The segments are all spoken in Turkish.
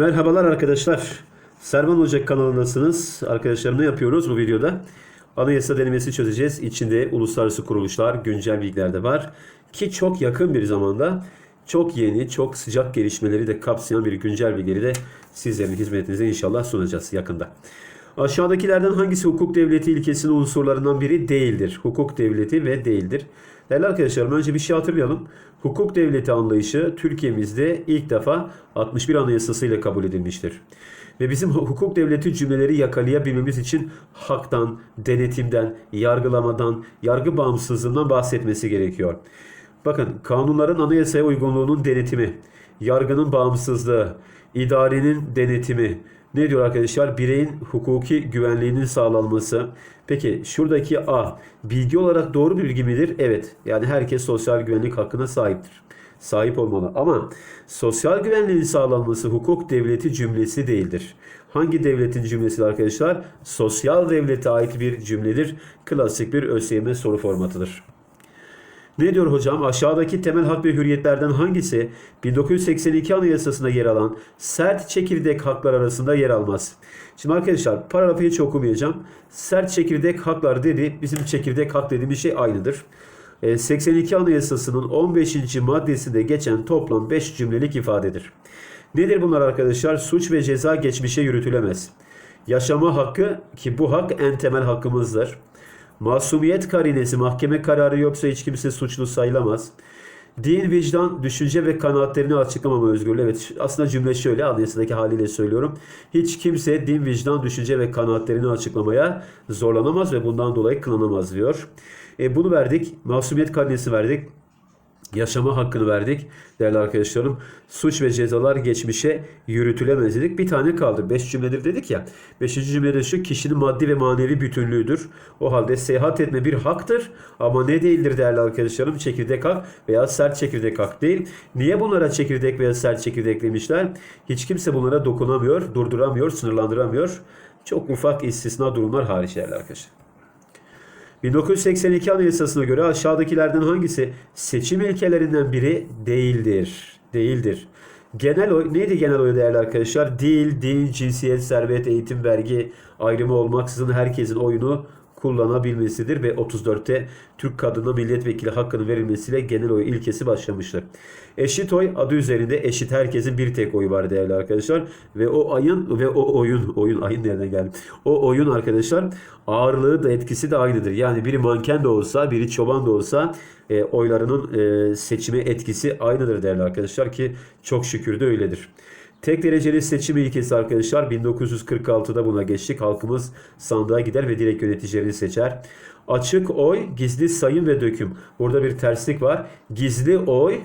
Merhabalar arkadaşlar. Servan Ocak kanalındasınız. Arkadaşlar ne yapıyoruz bu videoda? Anayasa denemesi çözeceğiz. İçinde uluslararası kuruluşlar, güncel bilgiler de var. Ki çok yakın bir zamanda çok yeni, çok sıcak gelişmeleri de kapsayan bir güncel bilgileri de sizlerin hizmetinize inşallah sunacağız yakında. Aşağıdakilerden hangisi hukuk devleti ilkesinin unsurlarından biri değildir? Hukuk devleti ve değildir. Değerli arkadaşlarım önce bir şey hatırlayalım. Hukuk devleti anlayışı Türkiye'mizde ilk defa 61 Anayasası ile kabul edilmiştir. Ve bizim hukuk devleti cümleleri yakalayabilmemiz için haktan, denetimden, yargılamadan, yargı bağımsızlığından bahsetmesi gerekiyor. Bakın kanunların anayasaya uygunluğunun denetimi, yargının bağımsızlığı, idarenin denetimi, ne diyor arkadaşlar? Bireyin hukuki güvenliğinin sağlanması. Peki şuradaki A bilgi olarak doğru bir bilgi midir? Evet. Yani herkes sosyal güvenlik hakkına sahiptir. Sahip olmalı. Ama sosyal güvenliğin sağlanması hukuk devleti cümlesi değildir. Hangi devletin cümlesi arkadaşlar? Sosyal devlete ait bir cümledir. Klasik bir ÖSYM soru formatıdır. Ne diyor hocam? Aşağıdaki temel hak ve hürriyetlerden hangisi 1982 Anayasası'nda yer alan sert çekirdek haklar arasında yer almaz? Şimdi arkadaşlar paragrafı hiç okumayacağım. Sert çekirdek haklar dedi bizim çekirdek hak dediğimiz şey aynıdır. E, 82 Anayasası'nın 15. maddesinde geçen toplam 5 cümlelik ifadedir. Nedir bunlar arkadaşlar? Suç ve ceza geçmişe yürütülemez. Yaşama hakkı ki bu hak en temel hakkımızdır. Masumiyet karinesi mahkeme kararı yoksa hiç kimse suçlu sayılamaz. Din, vicdan, düşünce ve kanaatlerini açıklamama özgürlüğü. Evet aslında cümle şöyle anayasadaki haliyle söylüyorum. Hiç kimse din, vicdan, düşünce ve kanaatlerini açıklamaya zorlanamaz ve bundan dolayı kınanamaz diyor. E, bunu verdik. Masumiyet karinesi verdik yaşama hakkını verdik değerli arkadaşlarım. Suç ve cezalar geçmişe yürütülemez dedik. Bir tane kaldı. Beş cümledir dedik ya. Beşinci cümlede şu kişinin maddi ve manevi bütünlüğüdür. O halde seyahat etme bir haktır ama ne değildir değerli arkadaşlarım? Çekirdek hak veya sert çekirdek hak değil. Niye bunlara çekirdek veya sert çekirdek demişler? Hiç kimse bunlara dokunamıyor, durduramıyor, sınırlandıramıyor. Çok ufak istisna durumlar hariç değerli arkadaşlar. 1982 Anayasası'na göre aşağıdakilerden hangisi seçim ilkelerinden biri değildir? Değildir. Genel oy neydi genel oy değerli arkadaşlar? Dil, din, cinsiyet, servet, eğitim, vergi ayrımı olmaksızın herkesin oyunu kullanabilmesidir ve 34'te Türk kadına milletvekili hakkının verilmesiyle genel oy ilkesi başlamıştır. Eşit oy adı üzerinde eşit herkesin bir tek oyu var değerli arkadaşlar ve o ayın ve o oyun oyun ayın nereden geldi? O oyun arkadaşlar ağırlığı da etkisi de aynıdır. Yani biri manken de olsa, biri çoban da olsa e, oylarının e, seçime etkisi aynıdır değerli arkadaşlar ki çok şükür de öyledir. Tek dereceli seçim ilkesi arkadaşlar 1946'da buna geçtik. Halkımız sandığa gider ve direkt yöneticilerini seçer. Açık oy, gizli sayım ve döküm. Burada bir terslik var. Gizli oy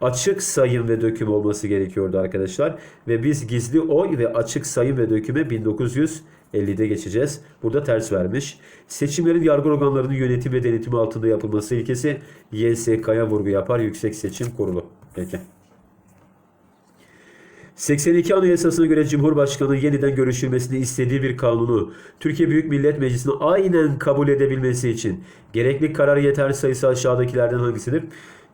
açık sayım ve döküm olması gerekiyordu arkadaşlar. Ve biz gizli oy ve açık sayım ve döküme 1950'de geçeceğiz. Burada ters vermiş. Seçimlerin yargı organlarının yönetim ve denetimi altında yapılması ilkesi YSK'ya vurgu yapar. Yüksek Seçim Kurulu. Peki. 82 Anayasası'na göre Cumhurbaşkanı yeniden görüşülmesini istediği bir kanunu Türkiye Büyük Millet Meclisi'ne aynen kabul edebilmesi için gerekli karar yeter sayısı aşağıdakilerden hangisidir?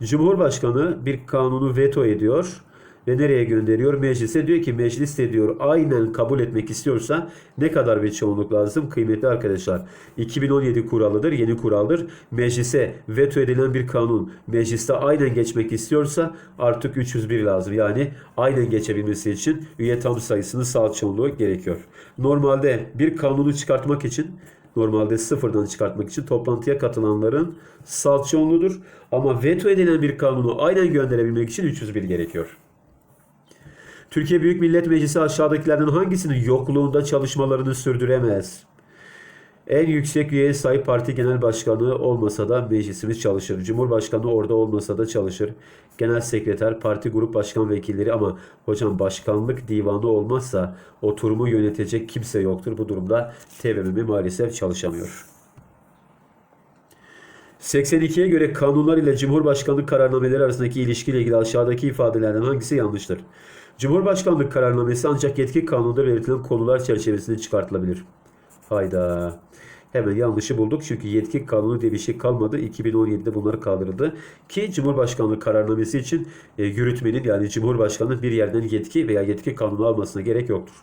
Cumhurbaşkanı bir kanunu veto ediyor ve nereye gönderiyor? Meclise diyor ki meclis de diyor aynen kabul etmek istiyorsa ne kadar bir çoğunluk lazım? Kıymetli arkadaşlar 2017 kuralıdır yeni kuraldır. Meclise veto edilen bir kanun mecliste aynen geçmek istiyorsa artık 301 lazım. Yani aynen geçebilmesi için üye tam sayısının sağ çoğunluğu gerekiyor. Normalde bir kanunu çıkartmak için normalde sıfırdan çıkartmak için toplantıya katılanların salt çoğunluğudur. Ama veto edilen bir kanunu aynen gönderebilmek için 301 gerekiyor. Türkiye Büyük Millet Meclisi aşağıdakilerden hangisinin yokluğunda çalışmalarını sürdüremez? En yüksek üyeye sahip parti genel başkanı olmasa da meclisimiz çalışır. Cumhurbaşkanı orada olmasa da çalışır. Genel sekreter, parti grup başkan vekilleri ama hocam başkanlık divanı olmazsa oturumu yönetecek kimse yoktur. Bu durumda TBMM maalesef çalışamıyor. 82'ye göre kanunlar ile Cumhurbaşkanlık kararnameleri arasındaki ilişkiyle ilgili aşağıdaki ifadelerden hangisi yanlıştır? Cumhurbaşkanlık kararnamesi ancak yetki kanununda belirtilen konular çerçevesinde çıkartılabilir. Hayda. Hemen yanlışı bulduk. Çünkü yetki kanunu diye bir şey kalmadı. 2017'de bunlar kaldırıldı. Ki Cumhurbaşkanlığı kararnamesi için e, yürütmenin yani Cumhurbaşkanı bir yerden yetki veya yetki kanunu almasına gerek yoktur.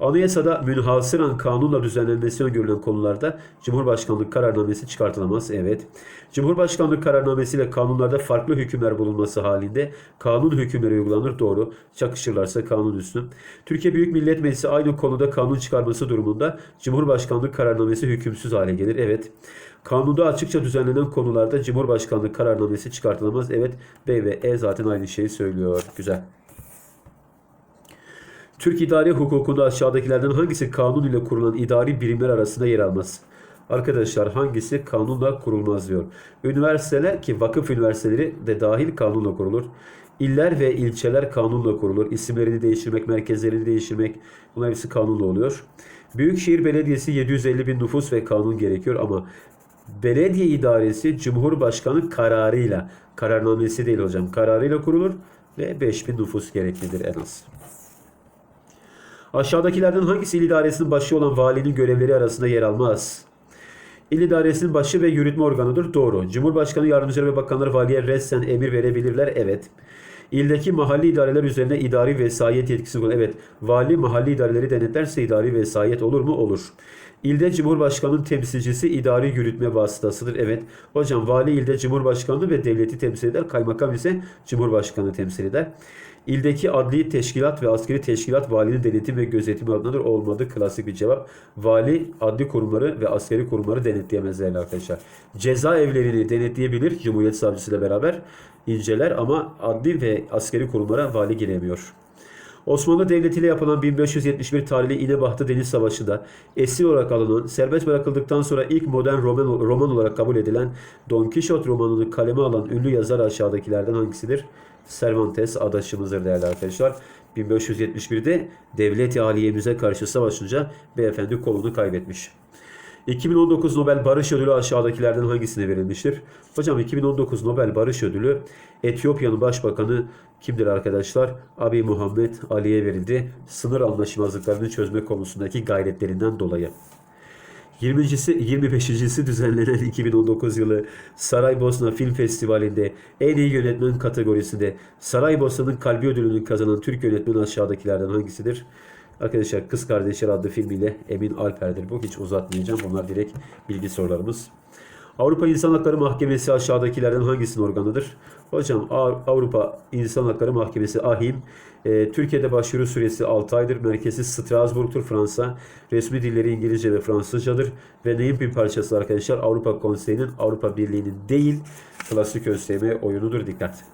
Anayasada münhasıran kanunla düzenlenmesi öngörülen konularda Cumhurbaşkanlığı kararnamesi çıkartılamaz. Evet. Cumhurbaşkanlığı kararnamesiyle kanunlarda farklı hükümler bulunması halinde kanun hükümleri uygulanır. Doğru. Çakışırlarsa kanun üstü. Türkiye Büyük Millet Meclisi aynı konuda kanun çıkarması durumunda Cumhurbaşkanlığı kararnamesi hükümsüz hale gelir. Evet. Kanunda açıkça düzenlenen konularda Cumhurbaşkanlığı kararnamesi çıkartılamaz. Evet. B ve E zaten aynı şeyi söylüyor. Güzel. Türk idari hukukunda aşağıdakilerden hangisi kanun ile kurulan idari birimler arasında yer almaz? Arkadaşlar hangisi kanunla kurulmaz diyor. Üniversiteler ki vakıf üniversiteleri de dahil kanunla kurulur. İller ve ilçeler kanunla kurulur. İsimlerini değiştirmek, merkezlerini değiştirmek bunlar hepsi kanunla oluyor. Büyükşehir Belediyesi 750 bin nüfus ve kanun gerekiyor ama belediye idaresi Cumhurbaşkanı kararıyla, kararnamesi değil hocam, kararıyla kurulur ve 5000 nüfus gereklidir en az. Aşağıdakilerden hangisi il idaresinin başı olan valinin görevleri arasında yer almaz? İl idaresinin başı ve yürütme organıdır. Doğru. Cumhurbaşkanı yardımcıları ve bakanları valiye ressen emir verebilirler. Evet. İldeki mahalli idareler üzerine idari vesayet yetkisi kullanır. Evet. Vali mahalli idareleri denetlerse idari vesayet olur mu? Olur. İlde Cumhurbaşkanı'nın temsilcisi idari yürütme vasıtasıdır. Evet. Hocam vali ilde Cumhurbaşkanı ve devleti temsil eder. Kaymakam ise Cumhurbaşkanı temsil eder. İldeki adli teşkilat ve askeri teşkilat valinin denetim ve gözetimi altındadır. Olmadı. Klasik bir cevap. Vali adli kurumları ve askeri kurumları denetleyemez değerli arkadaşlar. Ceza evlerini denetleyebilir Cumhuriyet Savcısıyla beraber inceler ama adli ve askeri kurumlara vali giremiyor. Osmanlı Devleti ile yapılan 1571 tarihli İnebahtı Deniz Savaşı'nda esir olarak alınan, serbest bırakıldıktan sonra ilk modern roman, roman olarak kabul edilen Don Quixote romanını kaleme alan ünlü yazar aşağıdakilerden hangisidir? Cervantes adaşımızdır değerli arkadaşlar. 1571'de devlet aliyemize karşı savaşınca beyefendi kolunu kaybetmiş. 2019 Nobel Barış Ödülü aşağıdakilerden hangisine verilmiştir? Hocam 2019 Nobel Barış Ödülü Etiyopya'nın başbakanı kimdir arkadaşlar? Abi Muhammed Ali'ye verildi. Sınır anlaşmazlıklarını çözme konusundaki gayretlerinden dolayı. 20.si 25.si düzenlenen 2019 yılı Saraybosna Film Festivali'nde en iyi yönetmen kategorisinde Saraybosna'nın kalbi ödülünü kazanan Türk yönetmen aşağıdakilerden hangisidir? Arkadaşlar Kız Kardeşler adlı filmiyle Emin Alper'dir bu. Hiç uzatmayacağım. Bunlar direkt bilgi sorularımız. Avrupa İnsan Hakları Mahkemesi aşağıdakilerden hangisinin organıdır? Hocam Avrupa İnsan Hakları Mahkemesi AHİM e, Türkiye'de başvuru süresi 6 aydır. Merkezi Strasbourg'tur Fransa. Resmi dilleri İngilizce ve Fransızcadır. Ve neyin bir parçası arkadaşlar? Avrupa Konseyi'nin Avrupa Birliği'nin değil klasik ÖSYM oyunudur. Dikkat.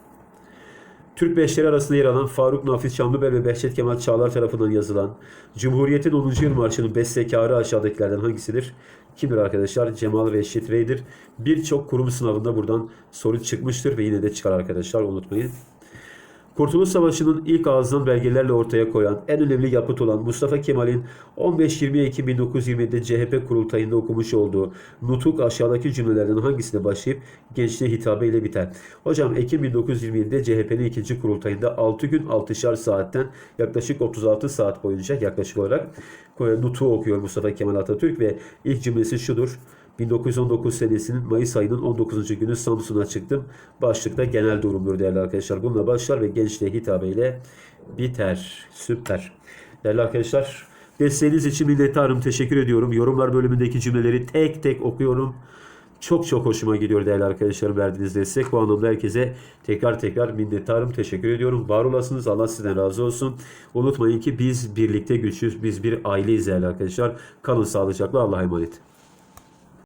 Türk beşleri arasında yer alan Faruk Nafiz Şanlıbel ve Behçet Kemal Çağlar tarafından yazılan Cumhuriyet'in 10. yıl marşının bestekarı aşağıdakilerden hangisidir? Kimdir arkadaşlar? Cemal Reşit Rey'dir. Birçok kurum sınavında buradan soru çıkmıştır ve yine de çıkar arkadaşlar unutmayın. Kurtuluş Savaşı'nın ilk ağızdan belgelerle ortaya koyan en önemli yapıt olan Mustafa Kemal'in 15-20 Ekim 1927'de CHP kurultayında okumuş olduğu Nutuk aşağıdaki cümlelerden hangisine başlayıp gençliğe hitabe ile biter? Hocam Ekim 1927'de CHP'nin ikinci kurultayında 6 gün 6'şar saatten yaklaşık 36 saat boyunca yaklaşık olarak Nutuk'u okuyor Mustafa Kemal Atatürk ve ilk cümlesi şudur. 1919 senesinin Mayıs ayının 19. günü Samsun'a çıktım. Başlıkta genel durumdur değerli arkadaşlar. Bununla başlar ve gençliğe hitabeyle biter. Süper. Değerli arkadaşlar desteğiniz için minnettarım. Teşekkür ediyorum. Yorumlar bölümündeki cümleleri tek tek okuyorum. Çok çok hoşuma gidiyor değerli arkadaşlarım verdiğiniz destek. Bu anlamda herkese tekrar tekrar minnettarım. Teşekkür ediyorum. Var olasınız. Allah sizden razı olsun. Unutmayın ki biz birlikte güçlüyüz. Biz bir aileyiz değerli arkadaşlar. Kalın sağlıcakla. Allah'a emanet.